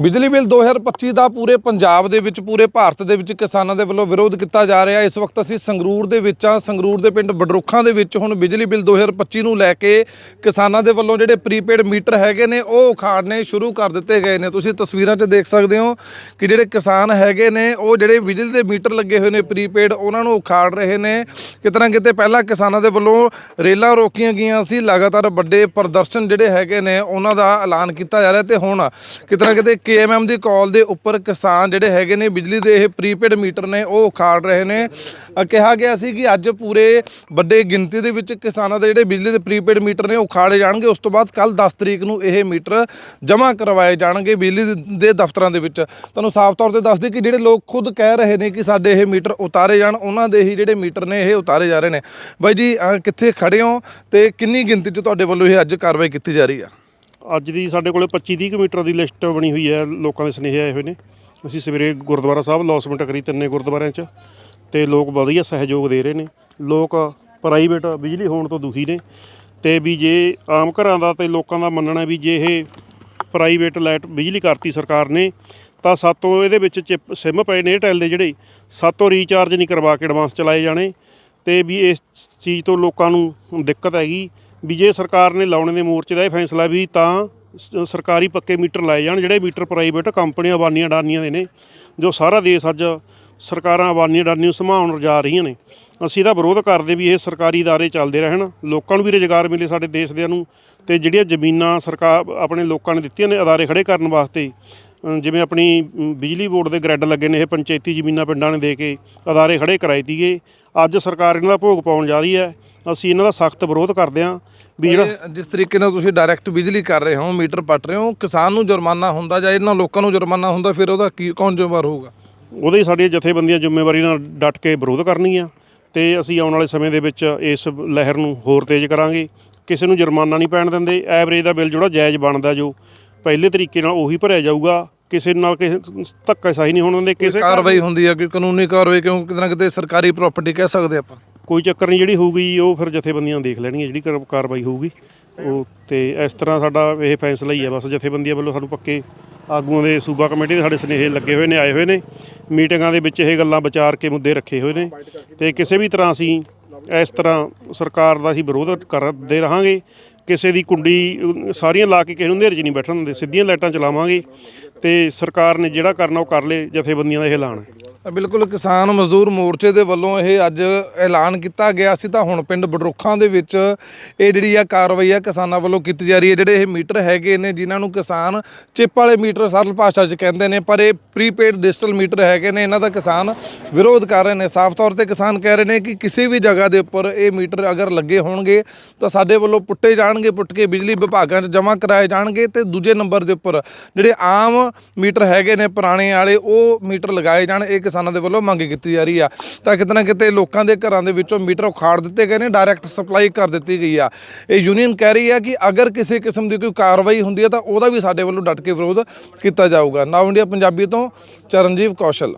ਬਿਜਲੀ ਬਿੱਲ 2025 ਦਾ ਪੂਰੇ ਪੰਜਾਬ ਦੇ ਵਿੱਚ, ਪੂਰੇ ਭਾਰਤ ਦੇ ਵਿੱਚ ਕਿਸਾਨਾਂ ਦੇ ਵੱਲੋਂ ਵਿਰੋਧ ਕੀਤਾ ਜਾ ਰਿਹਾ। ਇਸ ਵਕਤ ਅਸੀਂ ਸੰਗਰੂਰ ਦੇ ਵਿੱਚ ਆ ਸੰਗਰੂਰ ਦੇ ਪਿੰਡ ਬਡਰੁੱਖਾਂ ਦੇ ਵਿੱਚ ਹੁਣ ਬਿਜਲੀ ਬਿੱਲ 2025 ਨੂੰ ਲੈ ਕੇ ਕਿਸਾਨਾਂ ਦੇ ਵੱਲੋਂ ਜਿਹੜੇ ਪ੍ਰੀਪੇਡ ਮੀਟਰ ਹੈਗੇ ਨੇ, ਉਹ ਉਖਾੜਨੇ ਸ਼ੁਰੂ ਕਰ ਦਿੱਤੇ ਗਏ ਨੇ। ਤੁਸੀਂ ਤਸਵੀਰਾਂ 'ਚ ਦੇਖ ਸਕਦੇ ਹੋ ਕਿ ਜਿਹੜੇ ਕਿਸਾਨ ਹੈਗੇ ਨੇ, ਉਹ ਜਿਹੜੇ ਬਿਜਲੀ ਦੇ ਮੀਟਰ ਲੱਗੇ ਹੋਏ ਨੇ ਪ੍ਰੀਪੇਡ, ਉਹਨਾਂ ਨੂੰ ਉਖਾੜ ਰਹੇ ਨੇ। ਕਿਤਨਾ ਕਿਤੇ ਪਹਿਲਾਂ ਕਿਸਾਨਾਂ ਦੇ ਵੱਲੋਂ ਰੇਲਾਂ ਰੋਕੀਆਂ ਗਈਆਂ ਸੀ। ਲਗਾਤਾਰ ਵੱਡੇ ਪ੍ਰਦਰਸ਼ਨ ਜਿਹੜੇ ਹੈਗੇ ਨੇ, ਉਹਨਾਂ ਦਾ ਐਲਾਨ ਕੀਤਾ ਜਾ ਰਿਹਾ ਤੇ ਹੁਣ ਕਿਤਨਾ ਕਿਤੇ ਕੇਐਮਐਮ ਦੀ ਕਾਲ ਦੇ ਉੱਪਰ ਕਿਸਾਨ ਜਿਹੜੇ ਹੈਗੇ ਨੇ, ਬਿਜਲੀ ਦੇ ਇਹ ਪ੍ਰੀਪੇਡ ਮੀਟਰ ਨੇ, ਉਹ ਉਖਾੜ ਰਹੇ ਨੇ। ਕਿਹਾ ਗਿਆ ਸੀ ਕਿ ਅੱਜ ਪੂਰੇ ਵੱਡੇ ਗਿਣਤੀ ਦੇ ਵਿੱਚ ਕਿਸਾਨਾਂ ਦੇ ਜਿਹੜੇ ਬਿਜਲੀ ਦੇ ਪ੍ਰੀਪੇਡ ਮੀਟਰ ਨੇ ਉਖਾੜੇ ਜਾਣਗੇ। ਉਸ ਤੋਂ ਬਾਅਦ ਕੱਲ 10 ਤਰੀਕ ਨੂੰ ਇਹ ਮੀਟਰ ਜਮ੍ਹਾਂ ਕਰਵਾਏ ਜਾਣਗੇ ਬਿਜਲੀ ਦੇ- ਦੇ ਦਫ਼ਤਰਾਂ ਦੇ ਵਿੱਚ। ਤੁਹਾਨੂੰ ਸਾਫ਼ ਤੌਰ ਤੇ ਦੱਸ ਦਈਏ ਕਿ ਜਿਹੜੇ ਲੋਕ ਖੁਦ ਕਹਿ ਰਹੇ ਨੇ ਕਿ ਸਾਡੇ ਇਹ ਮੀਟਰ ਉਤਾਰੇ ਜਾਣ, ਉਹਨਾਂ ਦੇ ਹੀ ਜਿਹੜੇ ਮੀਟਰ ਨੇ, ਇਹ ਉਤਾਰੇ ਜਾ ਰਹੇ ਨੇ। ਬਾਈ ਜੀ ਕਿੱਥੇ ਖੜੇ ਹੋ ਤੇ ਕਿੰਨੀ ਗਿਣਤੀ 'ਚ ਤੁਹਾਡੇ ਵੱਲੋਂ ਇਹ ਅੱਜ ਕਾਰਵਾਈ ਕੀਤੀ ਜਾ ਰਹੀ ਆ? ਅੱਜ ਦੀ ਸਾਡੇ ਕੋਲੇ 25 30 ਮੀਟਰ ਦੀ ਲਿਸਟ ਬਣੀ ਹੋਈ ਹੈ, ਲੋਕਾਂ ਦੇ ਸੁਨੇਹੇ ਆਏ ਹੋਏ ਨੇ। ਅਸੀਂ ਸਵੇਰੇ ਗੁਰਦੁਆਰਾ ਸਾਹਿਬ ਲੌਸਮੈਂਟ ਕਰੀ ਤਿੰਨੇ ਗੁਰਦੁਆਰਿਆਂ 'ਚ ਤੇ ਲੋਕ ਵਧੀਆ ਸਹਿਯੋਗ ਦੇ ਰਹੇ ਨੇ। ਲੋਕ ਪ੍ਰਾਈਵੇਟ ਬਿਜਲੀ ਹੋਣ ਤੋਂ ਦੁਖੀ ਨੇ ਤੇ ਵੀ ਜੇ ਆਮ ਘਰਾਂ ਦਾ ਤੇ ਲੋਕਾਂ ਦਾ ਮੰਨਣਾ ਵੀ ਜੇ ਇਹ ਪ੍ਰਾਈਵੇਟ ਲਾਈਟ ਬਿਜਲੀ ਕਰਤੀ ਸਰਕਾਰ ਨੇ, ਤਾਂ ਸਾਤੋਂ ਇਹਦੇ ਵਿੱਚ ਚਿਪ ਸਿਮ ਪਏ ਨੇ ਏਅਰਟੈਲ ਦੇ ਜਿਹੜੇ, ਸਾਤੋਂ ਰੀਚਾਰਜ ਨਹੀਂ ਕਰਵਾ ਕੇ ਐਡਵਾਂਸ ਚਲਾਏ ਜਾਣੇ ਤੇ ਵੀ ਇਸ ਚੀਜ਼ ਤੋਂ ਲੋਕਾਂ ਨੂੰ ਦਿੱਕਤ ਹੈਗੀ। ਵੀ ਜੇ ਸਰਕਾਰ ਨੇ ਲਾਉਣੇ ਦੇ ਮੋਰਚੇ ਦਾ ਇਹ ਫੈਸਲਾ ਵੀ ਤਾਂ ਸ- ਸਰਕਾਰੀ ਪੱਕੇ ਮੀਟਰ ਲਾਏ ਜਾਣ ਜਿਹੜੇ ਮੀਟਰ ਪ੍ਰਾਈਵੇਟ ਕੰਪਨੀਆਂ ਅਬਾਨੀਆਂ ਅਡਾਨੀਆਂ ਦੇ ਨੇ ਜੋ ਸਾਰਾ ਦੇਸ਼ ਅੱਜ ਸਰਕਾਰਾਂ ਅਬਾਨੀਆਂ ਅਡਾਨੀਆਂ ਨੂੰ ਸੰਭਾਉਣ ਜਾ ਰਹੀਆਂ ਨੇ ਅਸੀਂ ਇਹਦਾ ਵਿਰੋਧ ਕਰਦੇ ਵੀ ਇਹ ਸਰਕਾਰੀ ادارے ਚੱਲਦੇ ਰਹਿਣ ਲੋਕਾਂ ਨੂੰ ਵੀ ਰੁਜ਼ਗਾਰ ਮਿਲੇ ਸਾਡੇ ਦੇਸ਼ ਦਿਆਂ ਨੂੰ ਤੇ ਜਿਹੜੀਆਂ ਜ਼ਮੀਨਾਂ ਸਰਕਾਰ ਆਪਣੇ ਲੋਕਾਂ ਨੇ ਦਿੱਤੀਆਂ ਨੇ ਅਦਾਰੇ ਖੜੇ ਕਰਨ ਵਾਸਤੇ ਅ, ਜਿਵੇਂ ਆਪਣੀ ਅਮ, ਬਿਜਲੀ ਬੋਰਡ ਦੇ ਗ੍ਰਿਡ ਲੱਗੇ ਨੇ ਇਹ ਪੰਚਾਇਤੀ ਜ਼ਮੀਨਾਂ ਪਿੰਡਾਂ ਨੇ ਦੇ ਕੇ ਅਦਾਰੇ ਖੜੇ ਕਰਾਏ ਤੀਗੇ ਅੱਜ ਸਰਕਾਰ ਇਹਨਾਂ ਦਾ ਭੋਗ ਪਾਉਣ ਜਾ ਰਹੀ ਹੈ ਅਸੀਂ ਇਹਨਾਂ ਦਾ ਸਖਤ ਵਿਰੋਧ ਕਰਦੇ ਹਾਂ ਵੀ ਜਿਹੜਾ ਇਹ ਜਿਸ ਤਰੀਕੇ ਨਾਲ ਤੁਸੀਂ ਡਾਇਰੈਕਟ ਬਿਜਲੀ ਕਰ ਰਹੇ ਹੋ ਮੀਟਰ ਪੱਟ ਰਹੇ ਹੋ ਕਿਸਾਨ ਨੂੰ ਜੁਰਮਾਨਾ ਹੁੰਦਾ ਜਾਂ ਇਹਨਾਂ ਲੋਕਾਂ ਨੂੰ ਜੁਰਮਾਨਾ ਹੁੰਦਾ ਫਿਰ ਉਹਦਾ ਕੀ ਕੌਣ ਜ਼ਿੰਮੇਵਾਰ ਹੋਊਗਾ? ਉਹਦੇ ਹੀ ਸਾਡੀਆਂ ਜਥੇਬੰਦੀਆਂ ਜ਼ਿੰਮੇਵਾਰੀ ਨਾਲ ਡਟ ਕੇ ਵਿਰੋਧ ਕਰਨਗੀਆਂ ਤੇ ਅਸੀਂ ਆਉਣ ਵਾਲੇ ਸਮੇਂ ਦੇ ਵਿੱਚ ਇਸ ਲਹਿਰ ਨੂੰ ਹੋਰ ਤੇਜ਼ ਕਰਾਂਗੇ। ਕਿਸੇ ਨੂੰ ਜੁਰਮਾਨਾ ਨਹੀਂ ਪੈਣ ਦਿੰਦੇ। ਐਵਰੇਜ ਦਾ ਬਿੱਲ ਜਿਹੜਾ ਜਾਇਜ਼ ਬਣਦਾ ਜੋ ਪਹਿਲੇ ਤਰੀਕੇ ਨਾਲ ਉਹੀ ਭਰਿਆ ਜਾਊਗਾ। ਕਿਸੇ ਨਾਲ ਕਿਸੇ ਧੱਕਾ ਸਹੀ ਨਹੀਂ ਹੋਣ ਦਿੰਦੇ। ਕਿਸੇ ਕਾਰਵਾਈ ਹੁੰਦੀ ਹੈ ਕਿ ਕਾਨੂੰਨੀ ਕਾਰਵਾਈ ਕਿਉਂ ਕਿਤੇ ਨਾ ਕਿਤੇ ਸਰਕਾਰੀ ਪ੍ਰਾਪਰਟੀ ਕਹਿ ਸਕਦੇ ਆਪਾਂ। ਕੋਈ ਚੱਕਰ ਨਹੀਂ ਜਿਹੜੀ ਹੋਊਗੀ ਉਹ ਫਿਰ ਜਥੇਬੰਦੀਆਂ ਦੇਖ ਲੈਣਗੀਆਂ ਜਿਹੜੀ ਕਾਰ- ਕਾਰਵਾਈ ਹੋਊਗੀ। ਉਹ ਤੇ ਇਸ ਤਰ੍ਹਾਂ ਸਾਡਾ ਇਹ ਫੈਸਲਾ ਹੀ ਹੈ ਬਸ ਜਥੇਬੰਦੀਆਂ ਵੱਲੋਂ ਸਾਨੂੰ ਪੱਕੇ ਆਗੂਆਂ ਦੇ ਸੂਬਾ ਕਮੇਟੀ ਦੇ ਸਾਡੇ ਸੁਨੇਹੇ ਲੱਗੇ ਹੋਏ ਨੇ ਆਏ ਹੋਏ ਨੇ। ਮੀਟਿੰਗਾਂ ਦੇ ਵਿੱਚ ਇਹ ਗੱਲਾਂ ਵਿਚਾਰ ਕੇ ਮੁੱਦੇ ਰੱਖੇ ਹੋਏ ਨੇ। ਤੇ ਕਿਸੇ ਵੀ ਤਰ੍ਹਾਂ ਅਸੀਂ ਇਸ ਤਰ੍ਹਾਂ ਸਰਕਾਰ ਦਾ ਅਸੀਂ ਵਿਰੋਧ ਕਰਦੇ ਰਹਾਂਗੇ। ਕਿਸੇ ਦੀ ਕੁੰਡੀ ਅਹ, ਸਾਰੀਆਂ ਲਾ ਕੇ ਕਿਸੇ ਨੂੰ ਹਨੇਰੇ 'ਚ ਨਹੀਂ ਬੈਠਣ ਦਿੰਦੇ ਸਿੱਧੀਆਂ ਲਾਈਟਾਂ ਚਲਾਵਾਂਗੇ। ਤੇ ਸਰਕਾਰ ਨੇ ਜਿਹੜਾ ਕਰਨਾ ਉਹ ਕਰ ਲੇ ਜਥੇਬੰਦੀਆਂ ਦਾ ਇਹ ਐਲਾਨ। ਹੈ ਬਿਲਕੁਲ ਕਿਸਾਨ ਮਜ਼ਦੂਰ ਮੋਰਚੇ ਦੇ ਵੱਲੋਂ ਇਹ ਅੱਜ ਐਲਾਨ ਕੀਤਾ ਗਿਆ ਸੀ ਤਾਂ ਹੁਣ ਪਿੰਡ ਬਡਰੁੱਖਾਂ ਦੇ ਵਿੱਚ ਇਹ ਜਿਹੜੀ ਆ ਕਾਰਵਾਈ ਆ ਕਿਸਾਨਾਂ ਵੱਲੋਂ ਕੀਤੀ ਜਾ ਰਹੀ ਹੈ। ਜਿਹੜੇ ਇਹ ਮੀਟਰ ਹੈਗੇ ਨੇ, ਜਿਨ੍ਹਾਂ ਨੂੰ ਕਿਸਾਨ ਚਿੱਪ ਵਾਲੇ ਮੀਟਰ ਸਰਲ ਭਾਸ਼ਾ 'ਚ ਕਹਿੰਦੇ ਨੇ, ਪਰ ਇਹ ਪ੍ਰੀਪੇਡ ਡਿਜੀਟਲ ਮੀਟਰ ਹੈਗੇ ਨੇ, ਇਹਨਾਂ ਦਾ ਕਿਸਾਨ ਵਿਰੋਧ ਕਰ ਰਹੇ ਨੇ। ਸਾਫ਼ ਤੌਰ ਤੇ ਕਿਸਾਨ ਕਹਿ ਰਹੇ ਨੇ ਕਿ ਕਿਸੇ ਵੀ ਜਗ੍ਹਾ ਦੇ ਉੱਪਰ ਇਹ ਮੀਟਰ ਅਗਰ ਲੱਗੇ ਹੋਣਗੇ, ਤਾਂ ਸਾਡੇ ਵੱਲੋਂ ਪੁੱਟੇ ਜਾਣਗੇ, ਪੁੱਟ ਕੇ ਬਿਜਲੀ ਵਿਭਾਗਾਂ 'ਚ ਜਮ੍ਹਾਂ ਕਰਾਏ ਜਾਣਗੇ ਤੇ ਦੂਜੇ ਨੰਬਰ ਦੇ ਉੱਪਰ ਜਿਹੜੇ ਆਮ ਮੀਟਰ ਹੈਗੇ ਨੇ ਪੁਰਾਣੇ ਵਾਲੇ, ਉਹ ਮੀਟਰ ਲਗਾਏ ਜਾਣ। ਇਹ ਕਿਸਾਨਾਂ ਦੇ ਵੱਲੋਂ ਮੰਗ ਕੀਤੀ ਜਾ ਰਹੀ ਆ। ਤਾਂ ਕਿਤੇ ਨਾ ਕਿਤੇ ਲੋਕਾਂ ਦੇ ਘਰਾਂ ਦੇ ਵਿੱਚੋਂ ਮੀਟਰ ਉਖਾੜ ਦਿੱਤੇ ਗਏ ਨੇ ਡਾਇਰੈਕਟ ਸਪਲਾਈ ਕਰ ਦਿੱਤੀ ਗਈ ਆ। ਇਹ ਯੂਨੀਅਨ ਕਹਿ ਰਹੀ ਆ ਕਿ ਅਗਰ ਕਿਸੇ ਕਿਸਮ ਦੀ ਕੋਈ ਕਾਰਵਾਈ ਹੁੰਦੀ ਹੈ ਤਾਂ ਉਹਦਾ ਵੀ ਸਾਡੇ ਵੱਲੋਂ ਡਟ ਕੇ ਵਿਰੋਧ ਕੀਤਾ ਜਾਊਗਾ। ਨਾਓ ਇੰਡੀਆ, ਪੰਜਾਬੀ ਤੋਂ ਚਰਨਜੀਵ ਕੌਸ਼ਲ।